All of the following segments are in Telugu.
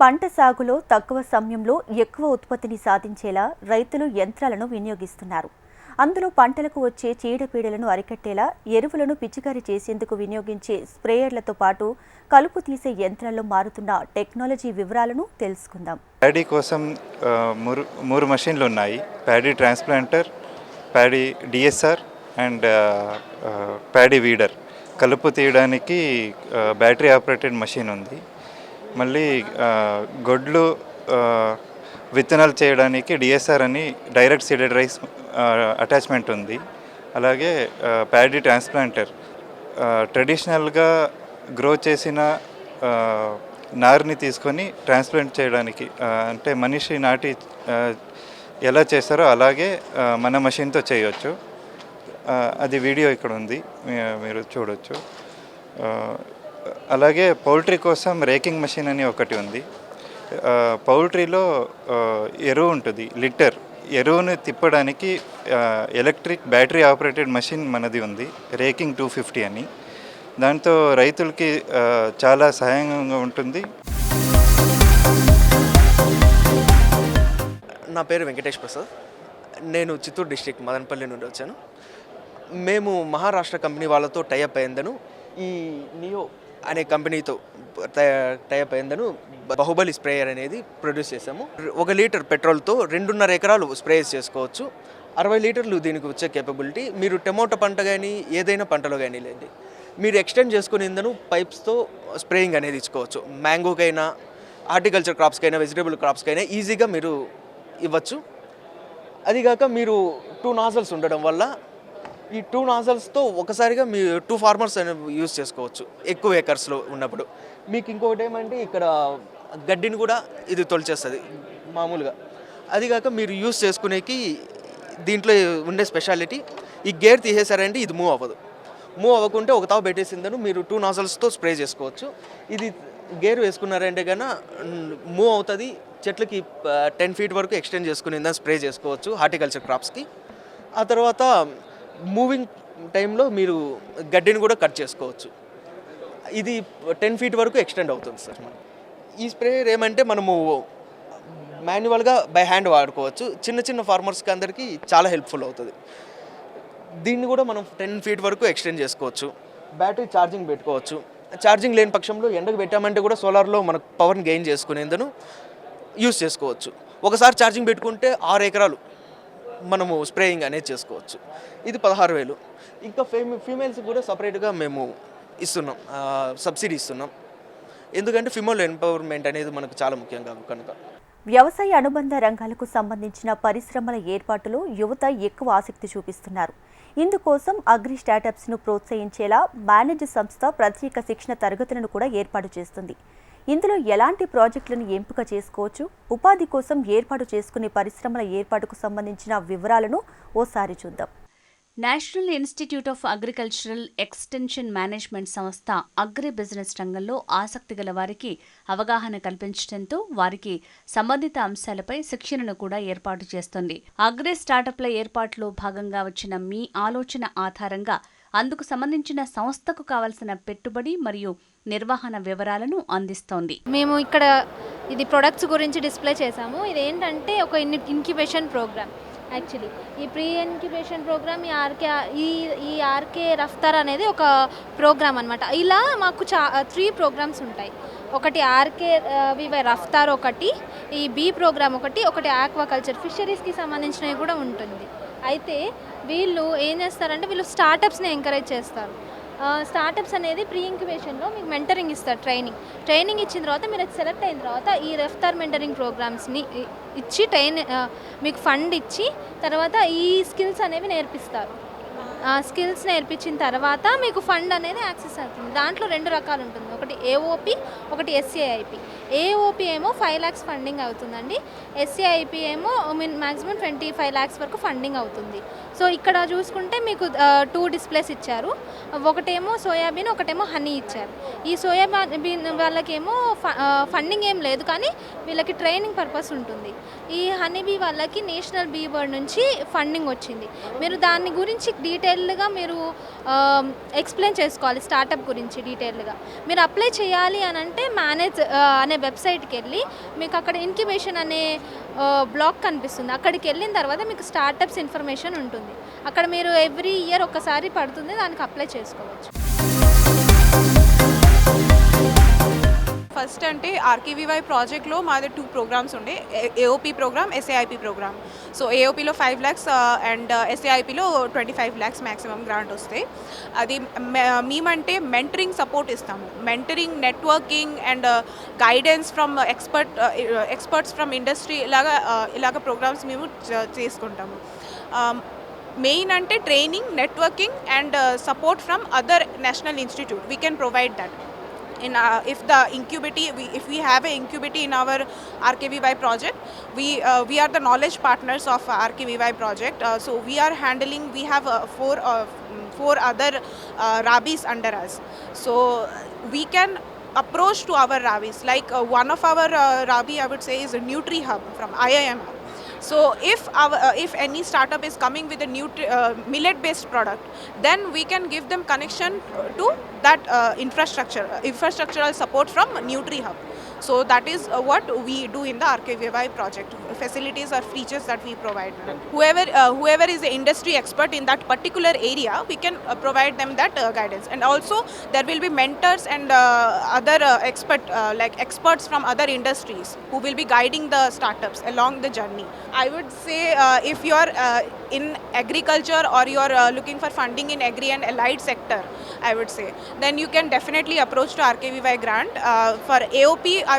పంట సాగులో తక్కువ సమయంలో ఎక్కువ ఉత్పత్తిని సాధించేలా రైతులు యంత్రాలను వినియోగిస్తున్నారు. అందులో పంటలకు వచ్చే చీడపీడలను అరికట్టేలా ఎరువులను పిచికారీ చేసేందుకు వినియోగించే స్ప్రేయర్లతో పాటు కలుపు తీసే యంత్రాల్లో మారుతున్న టెక్నాలజీ వివరాలను తెలుసుకుందాం. ప్యాడీ కోసం మూరు మూడు మూడు మషిన్లు ఉన్నాయి. Paddy transplanter paddy D S R and paddy weeder. కలుపు తీయడానికి బ్యాటరీ ఆపరేటెడ్ మషిన్ ఉంది. మళ్ళీ గొడ్లు విత్తనాలు చేయడానికి డిఎస్ఆర్ అని డైరెక్ట్ సీడెడ్ రైస్ అటాచ్మెంట్ ఉంది. అలాగే ప్యాడీ ట్రాన్స్ప్లాంటర్. ట్రెడిషనల్గా గ్రో చేసిన ఆ, నారుని తీసుకొని ట్రాన్స్ప్లాంట్ చేయడానికి అంటే మనిషి నాటి ఎలా చేస్తారో అలాగే మన మషిన్తో చేయొచ్చు. అది వీడియో ఇక్కడ ఉంది మీరు చూడొచ్చు. అలాగే పౌల్ట్రీ కోసం రేకింగ్ మెషిన్ అని ఒకటి ఉంది. పౌల్ట్రీలో ఎరువు ఉంటుంది లిటర్ ఎరువుని తిప్పడానికి ఎలక్ట్రిక్ బ్యాటరీ ఆపరేటెడ్ మెషిన్ మనది ఉంది రేకింగ్ టూ ఫిఫ్టీ అని. దాంతో రైతులకి చాలా సహాయంగా ఉంటుంది. నా పేరు వెంకటేష్ ప్రసాద్. నేను చిత్తూరు డిస్ట్రిక్ట్ మదనపల్లి నుండి వచ్చాను. మేము మహారాష్ట్ర కంపెనీ వాళ్ళతో టైఅప్ అయిందను ఈ నియో అనే కంపెనీతో టైప్ అయిందను. బాహుబలి స్ప్రేయర్ అనేది ప్రొడ్యూస్ చేసాము ఒక లీటర్ పెట్రోల్తో రెండున్నర ఎకరాలు స్ప్రేస్ చేసుకోవచ్చు. అరవై లీటర్లు దీనికి వచ్చే కేపబిలిటీ మీరు టమోటా పంట కానీ ఏదైనా పంటలో కానీ లేండి. మీరు ఎక్స్టెండ్ చేసుకుని ఇందను పైప్స్తో స్ప్రేయింగ్ అనేది ఇచ్చుకోవచ్చు. మ్యాంగోకైనా హార్టికల్చర్ క్రాప్స్కైనా వెజిటేబుల్ క్రాప్స్కైనా ఈజీగా మీరు ఇవ్వచ్చు. అదిగాక మీరు టూ నాజల్స్ ఉండడం వల్ల ఈ టూ నాజల్స్తో ఒకసారిగా మీ టూ ఫార్మర్స్ అనేవి యూస్ చేసుకోవచ్చు ఎక్కువ ఏకర్స్లో ఉన్నప్పుడు. మీకు ఇంకొకటి ఏమంటే ఇక్కడ గడ్డిని కూడా ఇది తొలిచేస్తుంది మామూలుగా. అదిగాక మీరు యూస్ చేసుకునేకి దీంట్లో ఉండే స్పెషాలిటీ ఈ గేర్ తీసేసారంటే ఇది మూవ్ అవ్వదు. మూవ్ అవ్వకుంటే ఒక తావు పెట్టేసిందను మీరు టూ నాజల్స్తో స్ప్రే చేసుకోవచ్చు. ఇది గేర్ వేసుకున్నారంటే కన్నా మూవ్ అవుతుంది చెట్లకి టెన్ ఫీట్ వరకు ఎక్స్టెండ్ చేసుకుని స్ప్రే చేసుకోవచ్చు హార్టికల్చర్ క్రాప్స్కి ఆ తర్వాత మూవింగ్ టైంలో మీరు గడ్డిని కూడా కట్ చేసుకోవచ్చు. ఇది టెన్ ఫీట్ వరకు ఎక్స్టెండ్ అవుతుంది సార్ మనం ఈ స్ప్రేయర్ ఏమంటే మనము మాన్యువల్గా బై హ్యాండ్ వాడుకోవచ్చు. చిన్న చిన్న ఫార్మర్స్కి అందరికీ చాలా హెల్ప్ఫుల్ అవుతుంది. దీన్ని కూడా మనం టెన్ ఫీట్ వరకు ఎక్స్టెండ్ చేసుకోవచ్చు. బ్యాటరీ ఛార్జింగ్ పెట్టుకోవచ్చు. ఛార్జింగ్ లేని పక్షంలో ఎండకు పెట్టామంటే కూడా సోలార్లో మనకు పవర్ని గెయిన్ చేసుకునేందును యూస్ చేసుకోవచ్చు. ఒకసారి ఛార్జింగ్ పెట్టుకుంటే ఆరు ఎకరాలు మనము స్ప్రేయింగ్ అనేది చేసుకోవచ్చు. ఇది పదహారు వేలు. ఇంకా ఫీమే ఫీమేల్స్ కూడా సపరేట్గా మేము ఇస్తున్నాం. సబ్సిడీ ఇస్తున్నాం. ఎందుకంటే ఫిమోల్ ఎంపవర్మెంట్ అనేది మనకు చాలా ముఖ్యంగా కనుక. వ్యవసాయ అనుబంధ రంగాలకు సంబంధించిన పరిశ్రమల ఏర్పాటులో యువత ఎక్కువ ఆసక్తి చూపిస్తున్నారు. ఇందుకోసం అగ్రి స్టార్టప్స్ను ప్రోత్సహించేలా మేనేజ్ సంస్థ ప్రత్యేక శిక్షణ తరగతులను కూడా ఏర్పాటు చేస్తుంది. ఇందులో ఎలాంటి ప్రాజెక్టులను ఎంపిక చేసుకోవచ్చు? ఉపాధి కోసం ఏర్పాటు చేసుకునే పరిశ్రమల ఏర్పాటుకు సంబంధించిన వివరాలను ఓసారి చూద్దాం. National Institute of Agricultural Extension Management సంస్థ అగ్రి బిజినెస్ రంగంలో ఆసక్తి గల వారికి అవగాహన కల్పించడంతో వారికి సంబంధిత అంశాలపై శిక్షణను కూడా ఏర్పాటు చేస్తుంది. అగ్రి స్టార్టప్ల ఏర్పాటులో భాగంగా వచ్చిన మీ ఆలోచన ఆధారంగా అందుకు సంబంధించిన సంస్థకు కావలసిన పెట్టుబడి మరియు నిర్వహణ వివరాలను అందిస్తోంది. మేము ఇక్కడ ఇది ప్రొడక్ట్స్ గురించి డిస్ప్లే చేసాము ఇది ఏంటంటే ఒక ఇన్ ఇన్క్యుబేషన్ ప్రోగ్రామ్ యాక్చువల్లీ ఈ ప్రీ ఇన్క్యుబేషన్ ప్రోగ్రామ్ ఈ ఆర్కే ఈ ఈ ఆర్కే రఫ్తార్ అనేది ఒక ప్రోగ్రామ్ అనమాట ఇలా మాకు చా త్రీ ప్రోగ్రామ్స్ ఉంటాయి. ఒకటి ఆర్కే వివై రఫ్తార్ ఒకటి ఈ బీ ప్రోగ్రామ్ ఒకటి ఒకటి ఆక్వాకల్చర్ ఫిషరీస్కి సంబంధించినవి కూడా ఉంటుంది. అయితే వీళ్ళు ఏం చేస్తారంటే వీళ్ళు స్టార్టప్స్ని ఎంకరేజ్ చేస్తారు. స్టార్టప్స్ అనేది ప్రీ ఇంక్యుబేషన్లో మీకు మెంటరింగ్ ఇస్తారు ట్రైనింగ్ ట్రైనింగ్ ఇచ్చిన తర్వాత మీరు సెలెక్ట్ అయిన తర్వాత ఈ రెఫ్తార్ మెంటరింగ్ ప్రోగ్రామ్స్ని ఇచ్చి ట్రైన్ మీకు ఫండ్ ఇచ్చి తర్వాత ఈ స్కిల్స్ అనేవి నేర్పిస్తారు. ఆ స్కిల్స్ నేర్పించిన తర్వాత మీకు ఫండ్ అనేది యాక్సెస్ అవుతుంది. దాంట్లో రెండు రకాలు ఉంటుంది. ఒకటి ఏఓపి ఒకటి ఎస్సీఐపి ఏఓపి ఏమో ఫైవ్ ల్యాక్స్ ఫండింగ్ అవుతుందండి. ఎస్సీఐపి ఏమో mean maximum twenty five lakhs వరకు ఫండింగ్ అవుతుంది. సో ఇక్కడ చూసుకుంటే మీకు టూ డిస్ప్లేస్ ఇచ్చారు. ఒకటేమో సోయాబీన్ ఒకటేమో హనీ ఇచ్చారు. ఈ సోయాబీన్ వాళ్ళకేమో ఫండింగ్ ఏం లేదు కానీ వీళ్ళకి ట్రైనింగ్ పర్పస్ ఉంటుంది. ఈ హనీ బీ వాళ్ళకి నేషనల్ బీ బర్డ్ నుంచి ఫండింగ్ వచ్చింది. మీరు దాని గురించి డీటెయిల్డ్గా మీరు ఎక్స్ప్లెయిన్ చేసుకోవాలి స్టార్టప్ గురించి డీటెయిల్డ్గా మీరు అప్లై అప్లై చేయాలి అని అంటే మేనేజ్ అనే వెబ్సైట్కి వెళ్ళి మీకు అక్కడ ఇన్క్యుబేషన్ అనే బ్లాక్ కనిపిస్తుంది. అక్కడికి వెళ్ళిన తర్వాత మీకు స్టార్టప్స్ ఇన్ఫర్మేషన్ ఉంటుంది. అక్కడ మీరు ఎవ్రీ ఇయర్ ఒకసారి పడుతుంది దానికి అప్లై చేసుకోవచ్చు. ఫస్ట్ అంటే ఆర్కేవీవై ప్రాజెక్ట్లో మాది టూ ప్రోగ్రామ్స్ ఉండే. A O P programme S A I P programme so ఏఓపీలో five lakhs and ఎస్ఏఐపిలో twenty five lakhs maximum grant వస్తాయి. అది మేమంటే మెంటరింగ్ సపోర్ట్ ఇస్తాము. Mentoring networking and guidance from expert experts from industry ఇలాగా ఇలాగ ప్రోగ్రామ్స్ మేము చేసుకుంటాము. మెయిన్ అంటే training networking and support from other National Institute we can provide that in uh, if the incubity we, if we have a incubity in our rkvy project we uh, we are the knowledge partners of rkvy project. Uh, so we are handling we have uh, four uh, four other uh, rabis under us. So we can approach to our rabis. Like uh, one of our uh, rabi i would say is a nutri hub from iim hub so if our uh, if any startup is coming with a new uh, millet based product then we can give them connection to that uh, infrastructure infrastructural support from NutriHub so that is uh, what we do in the RKVY project. Facilities or features that we provide whoever uh, whoever is the industry expert in that particular area we can uh, provide them that uh, guidance. And also there will be mentors and uh, other uh, expert uh, like experts from other industries who will be guiding the startups along the journey. I would say uh, if you are uh, in agriculture or you are uh, looking for funding in agri and allied sector i would say then you can definitely approach to rkvy grant uh, for aop i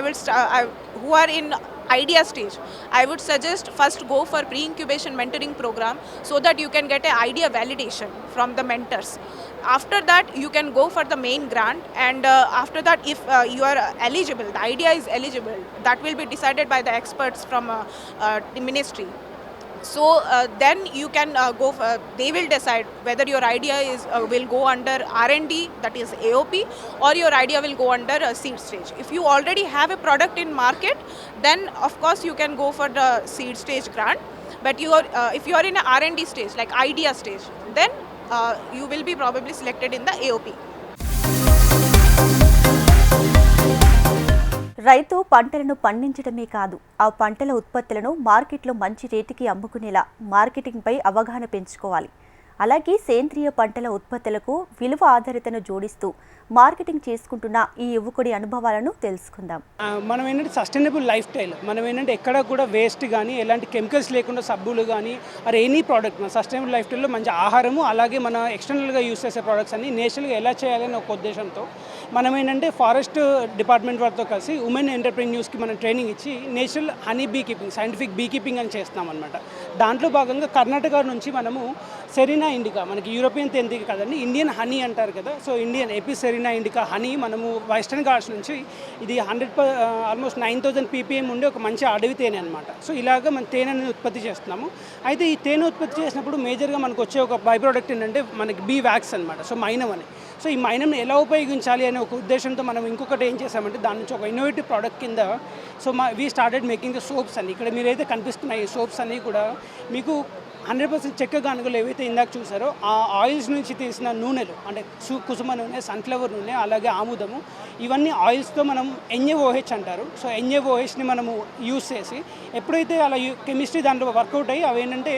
I, who are in idea stage i would suggest first go for pre incubation mentoring program so that you can get a idea validation from the mentors. After that you can go for the main grant and uh, after that if uh, you are eligible the idea is eligible that will be decided by the experts from uh, uh, the ministry so uh, then you can uh, go for, they will decide whether your idea is uh, will go under r&d that is aop or your idea will go under uh, seed stage. If you already have a product in market then of course you can go for the seed stage grant. But you are uh, if you are in a r&d stage like idea stage then uh, you will be probably selected in the aop రైతు పంటలను పండించడమే కాదు ఆ పంటల ఉత్పత్తులను మార్కెట్లో మంచి రేటుకి అమ్ముకునేలా మార్కెటింగ్పై అవగాహన పెంచుకోవాలి. అలాగే సేంద్రియ పంటల ఉత్పత్తులకు విలువ ఆధారితను జోడిస్తూ మార్కెటింగ్ చేసుకుంటున్న ఈ యువకుడి అనుభవాలను తెలుసుకుందాం. మనం ఏంటంటే సస్టైనబుల్ లైఫ్ స్టైల్. మనం ఏంటంటే ఎక్కడ కూడా వేస్ట్ కానీ ఎలాంటి కెమికల్స్ లేకుండా సబ్బులు కానీ ఆర్ ఎనీ ప్రోడక్ట్ మన సస్టైనబుల్ లైఫ్ స్టైల్లో మంచి ఆహారము అలాగే మన ఎక్స్టర్నల్గా యూస్ చేసే ప్రోడక్ట్స్ అన్ని నేషనల్గా ఎలా చేయాలని ఒక ఉద్దేశంతో మనం ఏంటంటే ఫారెస్ట్ డిపార్ట్మెంట్ వారితో కలిసి ఉమెన్ ఎంటర్ప్రెన్యూస్కి మనం ట్రైనింగ్ ఇచ్చి national honey bee keeping scientific bee keeping అని చేస్తున్నాం అనమాట దాంట్లో భాగంగా కర్ణాటక నుంచి మనము సెరీనా ఇండికా మనకి యూరోపియన్ తెంతికి కదండి ఇండియన్ హనీ అంటారు కదా so Indian AP Serena indica honey మనము వెస్టర్న్ ఘాట్స్ నుంచి ఇది hundred per almost nine thousand P P M ఉండే ఒక మంచి అడవి తేనె అనమాట సో ఇలాగ మన తేనెని ఉత్పత్తి చేస్తున్నాము. అయితే ఈ తేనె ఉత్పత్తి చేసినప్పుడు మేజర్గా మనకు వచ్చే ఒక బై ప్రోడక్ట్ ఏంటంటే మనకి బీ వ్యాక్స్ అనమాట సో మైనం అని సో ఈ మైనంని ఎలా ఉపయోగించాలి అనే ఒక ఉద్దేశంతో మనం ఇంకొకటి ఏం చేసామంటే దాని నుంచి ఒక ఇన్నోవేటివ్ ప్రోడక్ట్ కింద సో మా we started making the soaps అని ఇక్కడ మీరైతే కనిపిస్తున్నాయి ఈ సోప్స్ అన్నీ కూడా మీకు హండ్రెడ్ పర్సెంట్ చెక్క గానుగలు ఏవైతే ఇందాక చూసారో ఆ ఆయిల్స్ నుంచి తీసిన నూనెలు అంటే కుసుమ నూనె సన్ఫ్లవర్ నూనె అలాగే ఆముదము ఇవన్నీ ఆయిల్స్తో మనం ఎన్ఏఓహెచ్ అంటారు. సో ఎన్ఏఓహెచ్ని మనము యూస్ చేసి ఎప్పుడైతే అలా కెమిస్ట్రీ దాంట్లో వర్కౌట్ అయ్యి అవి ఏంటంటే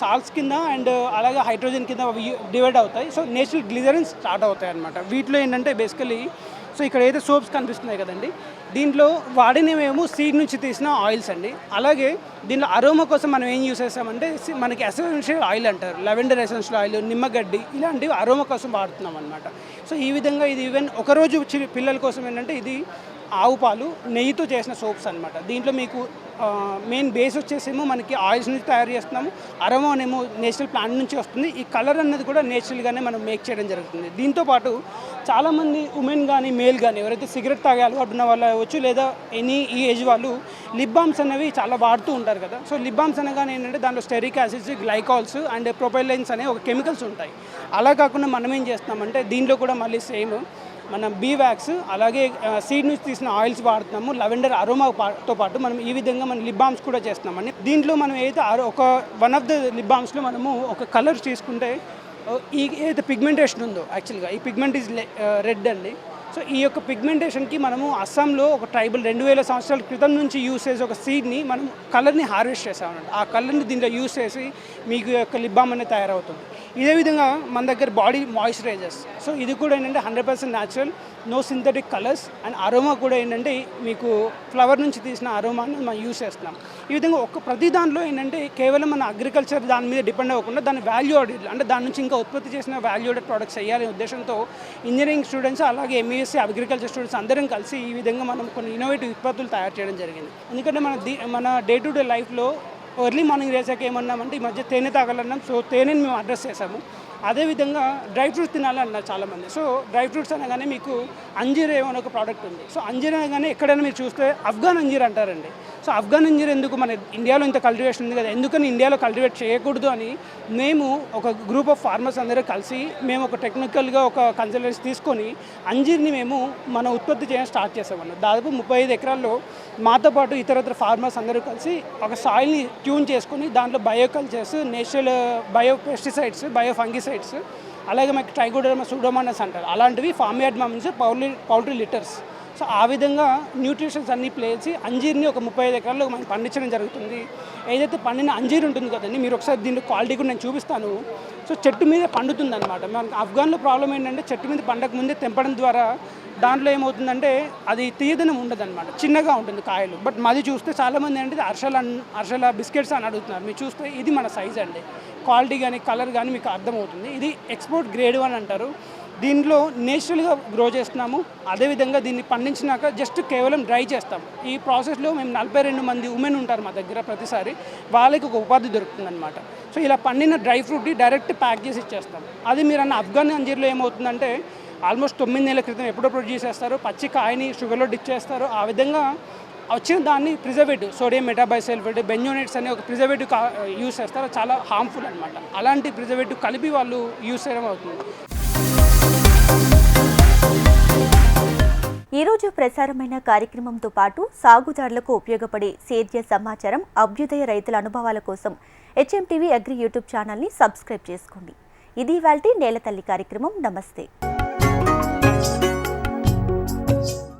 సాల్ట్స్ కింద అండ్ అలాగే హైడ్రోజన్ కింద అవి డివైడ్ అవుతాయి. సో నేచురల్ గ్లిజరిన్ స్టార్ట్ అవుతాయి అనమాట వీటిలో ఏంటంటే బేసికలీ సో ఇక్కడ అయితే సోప్స్ కనిపిస్తున్నాయి కదండి. దీంట్లో వాడినవేమో సీడ్ నుంచి తీసిన ఆయిల్స్ అండి. అలాగే దీనిలో అరోమా కోసం మనం ఏం యూస్ చేస్తామంటే మనకి ఎసెన్షియల్ ఆయిల్ అంటారు. లెవెండర్ ఎసెన్షియల్ ఆయిల్ నిమ్మగడ్డి ఇలాంటివి అరోమా కోసం వాడుతున్నాం అనమాట సో ఈ విధంగా ఇది ఈవెన్ ఒకరోజు పిల్లల కోసం ఏంటంటే ఇది ఆవు పాలు నెయ్యితో చేసిన సోప్స్ అనమాట దీంట్లో మీకు మెయిన్ బేస్ వచ్చేసేమో మనకి ఆయిల్స్ నుంచి తయారు చేస్తున్నాము. అరమో అనేమో నేచురల్ ప్లాంట్ నుంచి వస్తుంది. ఈ కలర్ అన్నది కూడా నేచురల్గానే మనం మేక్ చేయడం జరుగుతుంది. దీంతో పాటు చాలామంది ఉమెన్ కానీ మేల్ కానీ ఎవరైతే సిగరెట్ తాగే అలవాటు ఉన్న వాళ్ళు అవ్వచ్చు లేదా ఎనీ ఈ ఏజ్ వాళ్ళు లిప్ బామ్స్ అనేవి చాలా వాడుతూ ఉంటారు కదా. సో లిప్ బామ్స్ అనగానే ఏంటంటే దాంట్లో stearic acids glycols and propylenes అనే ఒక కెమికల్స్ ఉంటాయి. అలా కాకుండా మనం ఏం చేస్తామంటే దీంట్లో కూడా మళ్ళీ సేమ్ మనం బీ వ్యాక్స్ అలాగే సీడ్ నుంచి తీసిన ఆయిల్స్ వాడుతున్నాము. లవెండర్ అరోమాతో పాటు మనం ఈ విధంగా మనం లిప్ బామ్స్ కూడా చేస్తున్నామండి. దీంట్లో మనం ఏదైతే ఒక వన్ ఆఫ్ ద లిప్ బామ్స్లో మనము ఒక కలర్ తీసుకుంటే ఈ ఏదైతే పిగ్మెంటేషన్ ఉందో యాక్చువల్గా ఈ పిగ్మెంట్ ఈజ్ రెడ్ అండి. సో ఈ యొక్క పిగ్మెంటేషన్కి మనము అస్సాంలో ఒక ట్రైబల్ రెండు వేల సంవత్సరాల క్రితం నుంచి యూస్ చేసే ఒక సీడ్ని మనం కలర్ని హార్వెస్ట్ చేసామన్నమాట ఆ కలర్ని దీంట్లో యూస్ చేసి మీకు యొక్క లిబ్బామ్ అనేది తయారవుతుంది. ఇదే విధంగా మన దగ్గర బాడీ మాయిశ్చరైజర్స్ సో ఇది కూడా ఏంటంటే hundred percent natural no synthetic colours and aroma కూడా ఏంటంటే మీకు ఫ్లవర్ నుంచి తీసిన అరోమాని మనం యూస్ చేస్తున్నాం. ఈ విధంగా ఒక ప్రతి దానిలో ఏంటంటే కేవలం మన అగ్రికల్చర్ దాని మీద డిపెండ్ అవ్వకుండా దాని వాల్యూ ఆడెడ్ అంటే దాని నుంచి ఇంకా ఉత్పత్తి చేసిన వాల్యూ ఆడెడ్ ప్రొడక్ట్స్ చేయాలనే ఉద్దేశంతో ఇంజనీరింగ్ స్టూడెంట్స్ అలాగే ఎంఈఎస్సీ అగ్రికల్చర్ స్టూడెంట్స్ అందరం కలిసి ఈ విధంగా మనం కొన్ని ఇన్నోవేటివ్ ఉత్పత్తులు తయారు చేయడం జరిగింది. ఎందుకంటే మన మన డే టు డే లైఫ్లో ఎర్లీ మార్నింగ్ లేచాక ఏమన్నామంటే ఈ మధ్య తేనె తాగాలన్నాం. సో తేనెని మేము అడ్రస్ చేసాము అదేవిధంగా డ్రై ఫ్రూట్స్ తినాలన్నారు చాలామంది. సో డ్రై ఫ్రూట్స్ అనగానే మీకు అంజీర్ ఏమో ఒక ప్రోడక్ట్ ఉంది. సో అంజీర్ అనగానే ఎక్కడైనా మీరు చూస్తే అఫ్ఘాన్ అంజీర్ అంటారండి. సో అఫ్ఘాన్ అంజీర్ ఎందుకు మన ఇండియాలో ఇంత కల్టివేషన్ ఉంది కదా ఎందుకని ఇండియాలో కల్టివేట్ చేయకూడదు అని మేము ఒక గ్రూప్ ఆఫ్ ఫార్మర్స్ అందరూ కలిసి మేము ఒక టెక్నికల్గా ఒక కన్సల్టెన్సీ తీసుకొని అంజీర్ని మేము మన ఉత్పత్తి చేయడం స్టార్ట్ చేసామన్నమాట దాదాపు ముప్పై ఐదు ఎకరాల్లో మాతో పాటు ఇతరత్ర ఫార్మర్స్ అందరూ కలిసి ఒక సాయిల్ని ట్యూన్ చేసుకొని దాంట్లో bio cultures natural bio pesticides bio fungicides అలాగే మనకి ట్రైగోడర్మా సూడోమానస్ అంటారు. అలాంటివి ఫార్మ్ యార్డ్ నుంచి పౌల్ట్రీ పౌల్ట్రీ లిటర్స్. సో ఆ విధంగా న్యూట్రిషన్స్ అన్నీ ప్లేసి అంజీర్ని ఒక ముప్పై ఐదు ఎకరాల్లో మనం పండించడం జరుగుతుంది. ఏదైతే పండిన అంజీర్ ఉంటుంది కదండి మీరు ఒకసారి దీని క్వాలిటీ కూడా నేను చూపిస్తాను. సో చెట్టు మీద పండుతుంది అనమాట ఆఫ్ఘన్లో ప్రాబ్లం ఏంటంటే చెట్టు మీద పండక ముందే తెంపడం ద్వారా దాంట్లో ఏమవుతుందంటే అది తీయదనం ఉండదు అనమాట చిన్నగా ఉంటుంది కాయలు. బట్ మాది చూస్తే చాలామంది ఏంటంటే అర్షల అర్షల బిస్కెట్స్ అని అడుగుతున్నారు. మీరు చూస్తే ఇది మన సైజ్ అండి. క్వాలిటీ కానీ కలర్ కానీ మీకు అర్థమవుతుంది. ఇది ఎక్స్పోర్ట్ గ్రేడ్ వన్ అంటారు. దీంట్లో నేచురల్గా గ్రో చేస్తున్నాము. అదేవిధంగా దీన్ని పండించినాక జస్ట్ కేవలం డ్రై చేస్తాం ఈ ప్రాసెస్లో మేము నలభై రెండు మంది ఉమెన్ ఉంటారు మా దగ్గర ప్రతిసారి. వాళ్ళకి ఒక ఉపాధి దొరుకుతుందన్నమాట. సో ఇలా పండిన డ్రై ఫ్రూట్ని డైరెక్ట్ ప్యాక్ చేసి ఇచ్చేస్తాం అది మీరు అన్న అఫ్ఘాన్ అంజీర్లో ఏమవుతుందంటే ఆల్మోస్ట్ తొమ్మిది నెలల క్రితం ఎప్పుడో ప్రొడ్యూస్ చేస్తారు. పచ్చి కాయని షుగర్లో డిప్ చేస్తారు. ఆ విధంగా వచ్చిన దాన్ని ప్రిజర్వేటివ్ సోడియం మెటాబైసల్ఫేట్ బెంజోనేట్స్ అనే ఒక ప్రిజర్వేటివ్ యూస్ చేస్తారు. చాలా హార్మ్ఫుల్ అనమాట అలాంటి ప్రిజర్వేటివ్ కలిపి వాళ్ళు యూస్ చేయడం అవుతుంది. ఈరోజు ప్రసారమైన కార్యక్రమంతో పాటు సాగుదారులకు ఉపయోగపడే సేద్య సమాచారం అభ్యుదయ రైతుల అనుభవాల కోసం హెచ్ఎంటీవీ అగ్రి యూట్యూబ్ ఛానల్ని సబ్స్క్రైబ్ చేసుకోండి. ఇది వాళ్ళ నేలతల్లి కార్యక్రమం. నమస్తే.